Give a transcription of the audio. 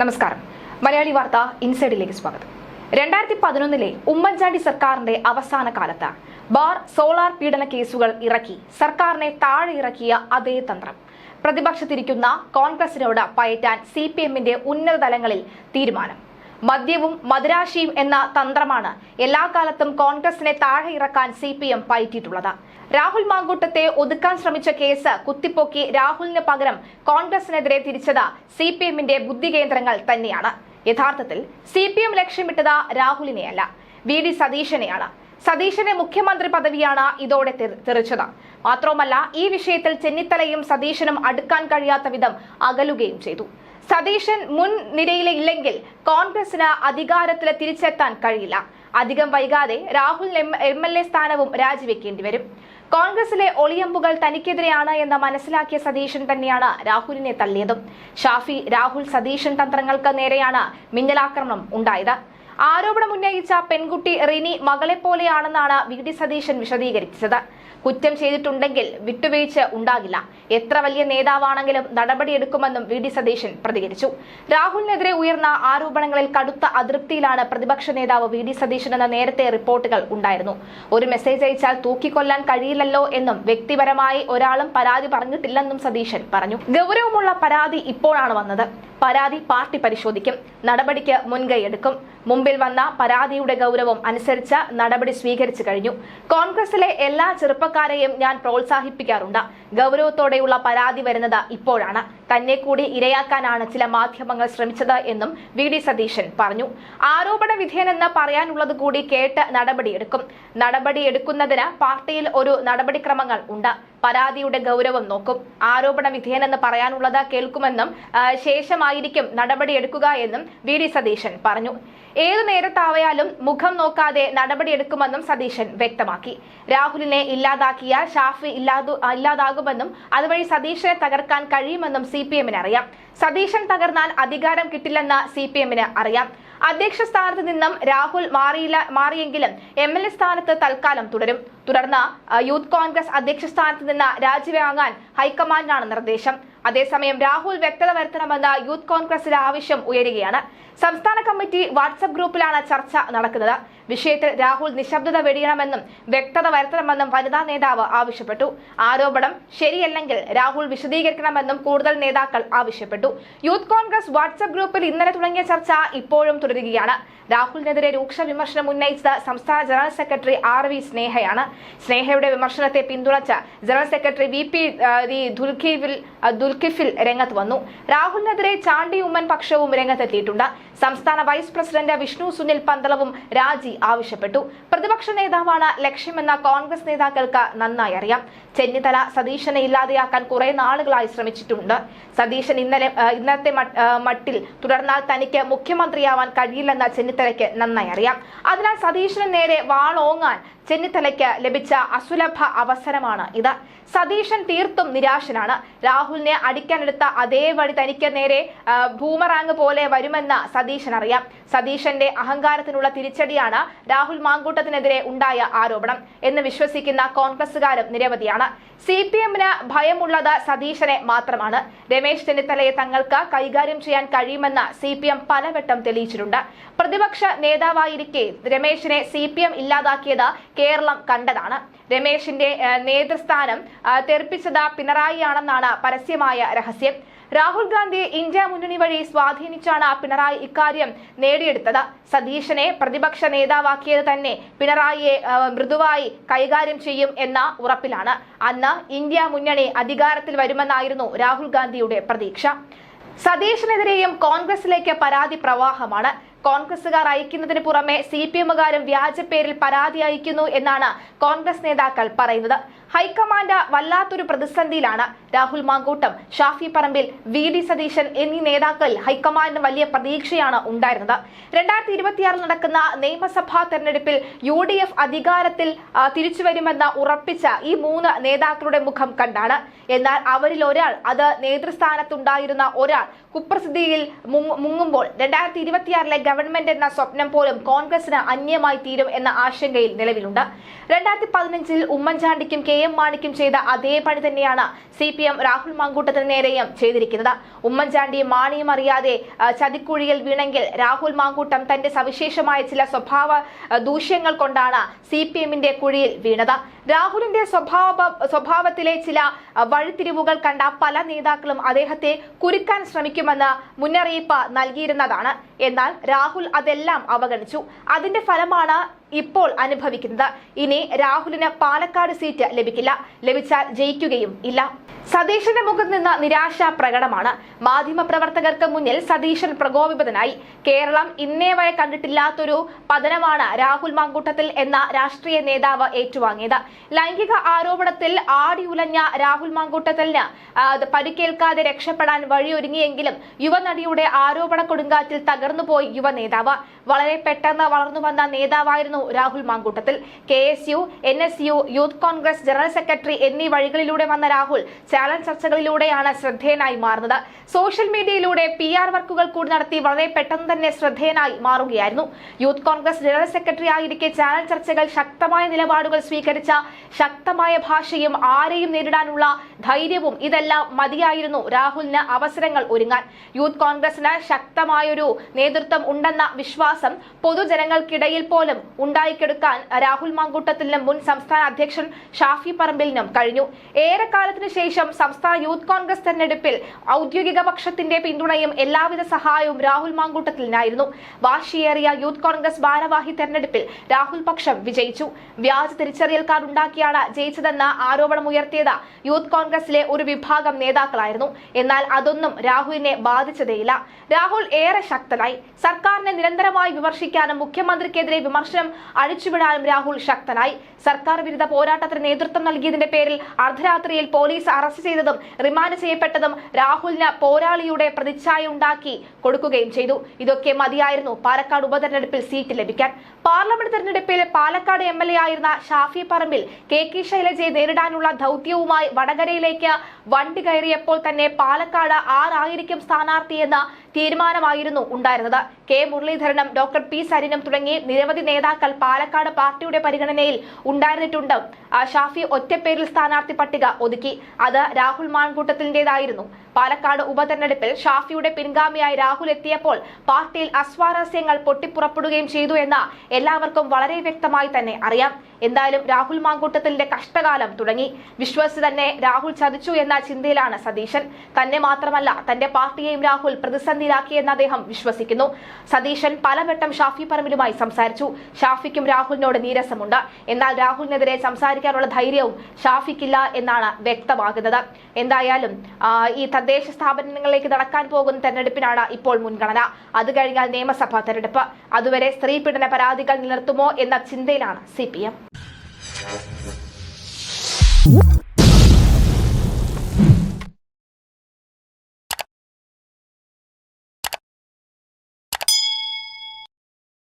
നമസ്കാരം. മലയാളി വാർത്ത ഇൻസൈഡിലേക്ക് സ്വാഗതം. രണ്ടായിരത്തി പതിനൊന്നിലെ ഉമ്മൻചാണ്ടി സർക്കാരിന്റെ അവസാന കാലത്ത് ബാർ സോളാർ പീഡന കേസുകൾ ഇറക്കി സർക്കാരിനെ താഴെ ഇറക്കിയ അതേ തന്ത്രം. പ്രതിപക്ഷത്തിരിക്കുന്ന കോൺഗ്രസിനോട് പയറ്റാൻ സി പി എമ്മിന്റെ ഉന്നത തലങ്ങളിൽ തീരുമാനം. മദ്യവും മദുരാശിയും എന്ന തന്ത്രമാണ് എല്ലാ കാലത്തും കോൺഗ്രസിനെ താഴെ ഇറക്കാൻ സി പി എം പയറ്റിയിട്ടുള്ളത്. രാഹുൽ മാങ്കൂട്ടത്തെ ഒതുക്കാൻ ശ്രമിച്ച കേസ് കുത്തിപ്പൊക്കി രാഹുലിന് പകരം കോൺഗ്രസിനെതിരെ തിരിച്ചത് സി പി എമ്മിന്റെ ബുദ്ധികേന്ദ്രങ്ങൾ തന്നെയാണ്. യഥാർത്ഥത്തിൽ സി പി എം ലക്ഷ്യമിട്ടത് രാഹുലിനെയല്ല. വി ഡി സതീശനെയാണ്. സതീശന്റെ മുഖ്യമന്ത്രി പദവിയാണ് ഇതോടെ തെറി- തെറിച്ചത്. മാത്രവുമല്ല ഈ വിഷയത്തിൽ ചെന്നിത്തലയും സതീശനും അടുക്കാൻ കഴിയാത്ത വിധം അകലുകയും ചെയ്തു. സതീശൻ മുൻ നിരയിലില്ലെങ്കിൽ കോൺഗ്രസിന് അധികാരത്തിൽ തിരിച്ചെത്താൻ കഴിയില്ല. അധികം വൈകാതെ രാഹുൽ എം എൽ എ സ്ഥാനവും രാജിവെക്കേണ്ടി വരും. കോൺഗ്രസിലെ ഒളിയമ്പുകൾ തനിക്കെതിരെയാണ് എന്ന് മനസ്സിലാക്കിയ സതീശൻ തന്നെയാണ് രാഹുലിനെ തള്ളിയതും. ഷാഫി രാഹുൽ സതീശൻ തന്ത്രങ്ങൾക്ക് നേരെയാണ് മിന്നലാക്രമണം ഉണ്ടായത്. ആരോപണം ഉന്നയിച്ച പെൺകുട്ടി റിനി മകളെ പോലെയാണെന്നാണ് വി ഡി സതീശൻ വിശദീകരിച്ചത്. കുറ്റം ചെയ്തിട്ടുണ്ടെങ്കിൽ വിട്ടുവീഴ്ച ഉണ്ടാകില്ല. എത്ര വലിയ നേതാവാണെങ്കിലും നടപടിയെടുക്കുമെന്നും വി ഡി സതീശൻ പ്രതികരിച്ചു. രാഹുലിനെതിരെ ഉയർന്ന ആരോപണങ്ങളിൽ കടുത്ത അതൃപ്തിയിലാണ് പ്രതിപക്ഷ നേതാവ് വി ഡി സതീശൻ എന്ന നേരത്തെ റിപ്പോർട്ടുകൾ ഉണ്ടായിരുന്നു. ഒരു മെസ്സേജ് അയച്ചാൽ തൂക്കിക്കൊല്ലാൻ കഴിയില്ലല്ലോ എന്നും വ്യക്തിപരമായി ഒരാളും പരാതി പറഞ്ഞിട്ടില്ലെന്നും സതീശൻ പറഞ്ഞു. ഗൗരവമുള്ള പരാതി ഇപ്പോഴാണ് വന്നത്. പരാതി പാർട്ടി പരിശോധിക്കും. നടപടിക്ക് മുൻകൈയെടുക്കും മുമ്പിൽ വന്ന പരാതിയുടെ ഗൗരവം അനുസരിച്ച് നടപടി സ്വീകരിച്ചു കഴിഞ്ഞു. കോൺഗ്രസിലെ എല്ലാ ചെറുപ്പക്കാരെയും ഞാൻ പ്രോത്സാഹിപ്പിക്കാറുണ്ട്. ഗൗരവത്തോടെയുള്ള പരാതി വരുന്നത് ഇപ്പോഴാണ്. തന്നെ കൂടി ഇരയാക്കാനാണ് ചില മാധ്യമങ്ങൾ ശ്രമിച്ചത് എന്നും വി ഡി സതീശൻ പറഞ്ഞു. ആരോപണ വിധേയനെന്ന് പറയാനുള്ളത് കൂടി കേട്ട് നടപടിയെടുക്കും. നടപടിയെടുക്കുന്നതിന് പാർട്ടിയിൽ ഒരു നടപടിക്രമങ്ങൾ ഉണ്ട്. പരാതിയുടെ ഗൗരവം നോക്കും. ആരോപണ വിധേയനെന്ന് പറയാനുള്ളത് കേൾക്കുമെന്നും ശേഷമായിരിക്കും നടപടിയെടുക്കുക എന്നും വി ഡി സതീശൻ പറഞ്ഞു. ഏതു നേരത്താവയാലും മുഖം നോക്കാതെ നടപടിയെടുക്കുമെന്നും സതീശൻ വ്യക്തമാക്കി. രാഹുലിനെ ഇല്ലാതാക്കിയ ഷാഫി ഇല്ലാതു ഇല്ലാതാകുമെന്നും അതുവഴി സതീശനെ തകർക്കാൻ കഴിയുമെന്നും സി പി എമ്മിന് അറിയാം. സതീശൻ തകർന്നാൽ അധികാരം കിട്ടില്ലെന്ന് സി പി എമ്മിന് അറിയാം. അധ്യക്ഷ സ്ഥാനത്ത് നിന്നും രാഹുൽ മാറിയില്ല മാറിയെങ്കിലും എം എൽ എ സ്ഥാനത്ത് തൽക്കാലം തുടരും. തുടർന്ന് യൂത്ത് കോൺഗ്രസ് അധ്യക്ഷ സ്ഥാനത്ത് നിന്ന് രാജിവാങ്ങാൻ ഹൈക്കമാൻഡിനാണ് നിർദ്ദേശം. അതേസമയം രാഹുൽ വ്യക്തത വരുത്തണമെന്ന യൂത്ത് കോൺഗ്രസിന്റെ ആവശ്യം ഉയരുകയാണ്. സംസ്ഥാന കമ്മിറ്റി വാട്സപ്പ് ഗ്രൂപ്പിലാണ് ചർച്ച നടക്കുന്നത്. വിഷയത്തിൽ രാഹുൽ നിശബ്ദത വെടിയണമെന്നും വ്യക്തത വരുത്തണമെന്നും വനിതാ നേതാവ് ആവശ്യപ്പെട്ടു. ആരോപണം ശരിയല്ലെങ്കിൽ രാഹുൽ വിശദീകരിക്കണമെന്നും കൂടുതൽ നേതാക്കൾ ആവശ്യപ്പെട്ടു. യൂത്ത് കോൺഗ്രസ് വാട്സ്ആപ്പ് ഗ്രൂപ്പിൽ ഇന്നലെ തുടങ്ങിയ ചർച്ച ഇപ്പോഴും തുടരുകയാണ്. രാഹുലിനെതിരെ രൂക്ഷ വിമർശനം ഉന്നയിച്ചത് സംസ്ഥാന ജനറൽ സെക്രട്ടറി ആർ വി സ്നേഹയാണ്. സ്നേഹയുടെ വിമർശനത്തെ പിന്തുണച്ച general secretary V P Dulkifil Dulkifil രംഗത്ത് വന്നു. രാഹുലിനെതിരെ ചാണ്ടി ഉമ്മൻ പക്ഷവും രംഗത്തെത്തിയിട്ടുണ്ട്. സംസ്ഥാന വൈസ് പ്രസിഡന്റ് വിഷ്ണു സുനിൽ പന്തളവും രാജി ആവശ്യപ്പെട്ടു. പ്രതിപക്ഷ നേതാവാണ് ലക്ഷ്യമെന്ന കോൺഗ്രസ് നേതാക്കൾക്ക് നന്നായി അറിയാം. ചെന്നിത്തല സതീശനെ ഇല്ലാതെയാക്കാൻ കുറെ നാളുകളായി ശ്രമിച്ചിട്ടുണ്ട്. സതീശൻ ഇന്നലെ ഇന്നത്തെ മട്ടിൽ തുടർന്നാൽ തനിക്ക് മുഖ്യമന്ത്രിയാവാൻ കഴിയില്ലെന്ന ചെന്നിത്തലയ്ക്ക് നന്നായി അറിയാം. അതിനാൽ സതീശന് നേരെ വാളോങ്ങാൻ ചെന്നിത്തലയ്ക്ക് ലഭിച്ച അസുലഭ അവസരമാണ് ഇത്. സതീശൻ തീർത്തും നിരാശനാണ്. രാഹുലിനെ അടിക്കാനെടുത്ത അതേ വഴി തനിക്ക് നേരെ ഭൂമറാങ് പോലെ വരുമെന്ന് സതീശൻ അറിയാം. സതീശന്റെ അഹങ്കാരത്തിനുള്ള തിരിച്ചടിയാണ് രാഹുൽ മാങ്കൂട്ടത്തിനെതിരെ ഉണ്ടായ ആരോപണം. എന്ന് വിശ്വസിക്കുന്ന കോൺഗ്രസുകാരും നിരവധിയാണ്. സി പി എമ്മിന് ഭയമുള്ളത് സതീശനെ മാത്രമാണ്. രമേശ് ചെന്നിത്തലയെ തങ്ങൾക്ക് കൈകാര്യം ചെയ്യാൻ കഴിയുമെന്ന് സി പി എം പലവട്ടം തെളിയിച്ചിട്ടുണ്ട്. പ്രതിപക്ഷ നേതാവായിരിക്കെ രമേശിനെ സി പി എം ഇല്ലാതാക്കിയത് കേരളം കണ്ടതാണ്. രമേശിന്റെ നേതൃസ്ഥാനം തെറിപ്പിച്ചത് പിണറായിയാണെന്നാണ് പരസ്യമായ രഹസ്യം. രാഹുൽ ഗാന്ധിയെ ഇന്ത്യ മുന്നണി വഴി സ്വാധീനിച്ചാണ് പിണറായി ഇക്കാര്യം നേടിയെടുത്തത്. സതീശനെ പ്രതിപക്ഷ നേതാവാക്കിയത് തന്നെ പിണറായിയെ മൃദുവായി കൈകാര്യം ചെയ്യും എന്ന ഉറപ്പിലാണ്. അന്ന് ഇന്ത്യ മുന്നണി അധികാരത്തിൽ വരുമെന്നായിരുന്നു രാഹുൽ ഗാന്ധിയുടെ പ്രതീക്ഷ. സതീഷിനെതിരെയും കോൺഗ്രസിലേക്ക് പരാതി പ്രവാഹമാണ്. കോൺഗ്രസുകാർ അയക്കുന്നതിന് പുറമെ സി പി എമ്മുകാരും വ്യാജപ്പേരിൽ പരാതി അയക്കുന്നു എന്നാണ് കോൺഗ്രസ് നേതാക്കൾ പറയുന്നത്. ഹൈക്കമാൻഡ് വല്ലാത്തൊരു പ്രതിസന്ധിയിലാണ്. രാഹുൽ മാങ്കൂട്ടം ഷാഫി പറമ്പിൽ വി ഡി സതീശൻ എന്നീ നേതാക്കളിൽ ഹൈക്കമാൻഡിന് വലിയ പ്രതീക്ഷയാണ് ഉണ്ടായിരുന്നത്. രണ്ടായിരത്തി ഇരുപത്തിയാറിൽ നടക്കുന്ന നിയമസഭാ തെരഞ്ഞെടുപ്പിൽ യു ഡി എഫ് അധികാരത്തിൽ തിരിച്ചുവരുമെന്ന് ഉറപ്പിച്ച ഈ മൂന്ന് നേതാക്കളുടെ മുഖം കണ്ടാണ്. എന്നാൽ അവരിൽ ഒരാൾ അത് നേതൃസ്ഥാനത്തുണ്ടായിരുന്ന ഒരാൾ കുപ്രസിദ്ധിയിൽ മുങ്ങുമ്പോൾ രണ്ടായിരത്തി ഇരുപത്തിയാറിലെ ഗവൺമെന്റ് എന്ന സ്വപ്നം പോലും കോൺഗ്രസിന് അന്യമായി തീരും എന്ന ആശങ്കയിൽ നിലവിലുണ്ട്. രണ്ടായിരത്തി പതിനഞ്ചിൽ ഉമ്മൻചാണ്ടിക്കും കെ എം മാണിക്കും ചെയ്ത അതേ പണി തന്നെയാണ് സി പി എം രാഹുൽ മാങ്കൂട്ടത്തിന് നേരെയും ചെയ്തിരിക്കുന്നത്. ഉമ്മൻചാണ്ടിയും മാണിയും അറിയാതെ ചതിക്കുഴിയിൽ വീണെങ്കിൽ രാഹുൽ മാങ്കൂട്ടം തന്റെ സവിശേഷമായ ചില സ്വഭാവ ദൂഷ്യങ്ങൾ കൊണ്ടാണ് സി പി എമ്മിന്റെ കുഴിയിൽ വീണത്. രാഹുലിന്റെ സ്വഭാവ സ്വഭാവത്തിലെ ചില വഴിത്തിരിവുകൾ കണ്ട പല നേതാക്കളും അദ്ദേഹത്തെ കുരുക്കാൻ ശ്രമിക്കുമെന്ന് മുന്നറിയിപ്പ് നൽകിയിരുന്നതാണ്. എന്നാൽ രാഹുൽ അതെല്ലാം അവഗണിച്ചു. അതിന്റെ ഫലമാണ് ഇപ്പോൾ അനുഭവിക്കുന്നത്. ഇനി രാഹുലിന് പാലക്കാട് സീറ്റ് ലഭിക്കില്ല. ലഭിച്ചാൽ ജയിക്കുകയും ഇല്ല. സതീശന്റെ മുഖത്ത് നിന്ന് നിരാശ പ്രകടമാണ്. മാധ്യമപ്രവർത്തകർക്ക് മുന്നിൽ സതീശൻ പ്രകോപിതനായി. കേരളം ഇന്നേ വരെ കണ്ടിട്ടില്ലാത്തൊരു പതനമാണ് രാഹുൽ മാങ്കൂട്ടത്തിൽ എന്ന രാഷ്ട്രീയ നേതാവ് ഏറ്റുവാങ്ങിയത്. ലൈംഗിക ആരോപണത്തിൽ ആടി ഉലഞ്ഞ രാഹുൽ മാങ്കൂട്ടത്തലിന് പരിക്കേൽക്കാതെ രക്ഷപ്പെടാൻ വഴിയൊരുങ്ങിയെങ്കിലും യുവനടിയുടെ ആരോപണ കൊടുങ്കാറ്റിൽ തകർന്നുപോയി യുവ നേതാവ് വളരെ പെട്ടെന്ന് വളർന്നു വന്ന നേതാവായിരുന്നു Rahul Mamkootathil. K S U N S U youth Congress general secretary എന്നീ വഴികളിലൂടെ വന്ന രാഹുൽ ചാനൽ ചർച്ചകളിലൂടെയാണ് ശ്രദ്ധേയനായി മാറുന്നത്. സോഷ്യൽ മീഡിയയിലൂടെ പി ആർ വർക്കുകൾ കൂടി നടത്തി വളരെ പെട്ടെന്ന് തന്നെ ശ്രദ്ധേയനായി മാറുകയായിരുന്നു. യൂത്ത് കോൺഗ്രസ് ജനറൽ സെക്രട്ടറി ആയിരിക്കെ ചാനൽ ചർച്ചകൾ ശക്തമായ നിലപാടുകൾ സ്വീകരിച്ച ശക്തമായ ഭാഷയും ആരെയും നേരിടാനുള്ള ധൈര്യവും ഇതെല്ലാം മതിയായിരുന്നു രാഹുലിന് അവസരങ്ങൾ ഒരുങ്ങാൻ. യൂത്ത് കോൺഗ്രസിന് ശക്തമായൊരു നേതൃത്വം ഉണ്ടെന്ന വിശ്വാസം പൊതുജനങ്ങൾക്കിടയിൽ പോലും ഉണ്ടായിക്കെടുക്കാൻ രാഹുൽ മാങ്കൂട്ടത്തിനും മുൻ സംസ്ഥാന അധ്യക്ഷൻ ഷാഫി പറമ്പിലിനും കഴിഞ്ഞു. ഏറെക്കാലത്തിനു ശേഷം സംസ്ഥാന യൂത്ത് കോൺഗ്രസ് തെരഞ്ഞെടുപ്പിൽ ഔദ്യോഗിക പക്ഷത്തിന്റെ പിന്തുണയും എല്ലാവിധ സഹായവും രാഹുൽ മാങ്കൂട്ടത്തിനായിരുന്നു വാശിയേറിയ യൂത്ത് കോൺഗ്രസ് ഭാരവാഹി തെരഞ്ഞെടുപ്പിൽ രാഹുൽ പക്ഷം വിജയിച്ചു. വ്യാജ തിരിച്ചറിയൽ കാർഡ് ഉണ്ടാക്കിയാണ് ജയിച്ചതെന്ന ആരോപണമുയർത്തിയത് യൂത്ത് കോൺഗ്രസിലെ ഒരു വിഭാഗം നേതാക്കളായിരുന്നു. എന്നാൽ അതൊന്നും രാഹുലിനെ ബാധിച്ചതേയില്ല. രാഹുൽ ഏറെ ശക്തനായി. സർക്കാരിനെ നിരന്തരമായി വിമർശിക്കാനും മുഖ്യമന്ത്രിക്കെതിരെ വിമർശനം അഴിച്ചുവിടാനും രാഹുൽ ശക്തനായി. സർക്കാർ വിരുദ്ധ പോരാട്ടത്തിന് നേതൃത്വം നൽകിയതിന്റെ പേരിൽ അർദ്ധരാത്രിയിൽ പോലീസ് അറസ്റ്റ് ചെയ്തതും റിമാൻഡ് ചെയ്യപ്പെട്ടതും രാഹുലിന് പോരാളിയുടെ പ്രതിച്ഛായ ഉണ്ടാക്കി കൊടുക്കുകയും ചെയ്തു. ഇതൊക്കെ മതിയായിരുന്നു പാലക്കാട് ഉപതെരഞ്ഞെടുപ്പിൽ സീറ്റ് ലഭിക്കാൻ. പാർലമെന്റ് തെരഞ്ഞെടുപ്പിൽ പാലക്കാട് എം ആയിരുന്ന ഷാഫി പറമ്പിൽ കെ കെ ശൈലജയെ നേരിടാനുള്ള ദൗത്യവുമായി വടകരയിലേക്ക് വണ്ടി കയറിയപ്പോൾ തന്നെ പാലക്കാട് ആറായിരിക്കും സ്ഥാനാർത്ഥിയെന്ന തീരുമാനമായിരുന്നു ഉണ്ടായിരുന്നത്. കെ മുരളീധരനും ഡോക്ടർ പി. സരിനും തുടങ്ങി നിരവധി നേതാക്കൾ പാലക്കാട് പാർട്ടിയുടെ പരിഗണനയിൽ ഉണ്ടായിരുന്നിട്ടുണ്ട്. ഷാഫി ഒറ്റപ്പേരിൽ സ്ഥാനാർത്ഥി പട്ടിക ഒതുക്കി. അത് രാഹുൽ മാൻകൂട്ടത്തിന്റേതായിരുന്നു. പാലക്കാട് ഉപതെരഞ്ഞെടുപ്പിൽ ഷാഫിയുടെ പിൻഗാമിയായി രാഹുൽ എത്തിയപ്പോൾ പാർട്ടിയിൽ അസ്വാരസ്യങ്ങൾ പൊട്ടിപ്പുറപ്പെടുകയും ചെയ്തു എന്ന് എല്ലാവർക്കും വളരെ വ്യക്തമായി തന്നെ അറിയാം. എന്തായാലും രാഹുൽ മാങ്കൂട്ടത്തിന്റെ കഷ്ടകാലം തുടങ്ങി. വിശ്വസിച്ച് തന്നെ രാഹുൽ ചതിച്ചു എന്ന ചിന്തയിലാണ് സതീശൻ. തന്നെ മാത്രമല്ല തന്റെ പാർട്ടിയെയും രാഹുൽ പ്രതിസന്ധിയിലാക്കിയെന്ന് അദ്ദേഹം വിശ്വസിക്കുന്നു. സതീശൻ പലവട്ടം ഷാഫി പറമ്പിലുമായി സംസാരിച്ചു. ഷാഫിക്കും രാഹുലിനോട് നീരസമുണ്ട്. എന്നാൽ രാഹുലിനെതിരെ സംസാരിക്കാനുള്ള ധൈര്യവും ഷാഫിക്കില്ല എന്നാണ് വ്യക്തമാകുന്നത്. എന്തായാലും ഈ തദ്ദേശ സ്ഥാപനങ്ങളിലേക്ക് നടക്കാൻ പോകുന്ന തെരഞ്ഞെടുപ്പിനാണ് ഇപ്പോൾ മുൻഗണന. അത് കഴിഞ്ഞാൽ നിയമസഭാ തെരഞ്ഞെടുപ്പ്. അതുവരെ സ്ത്രീ പീഡന പരാതികൾ നിലനിർത്തുമോ എന്ന ചിന്തയിലാണ് സി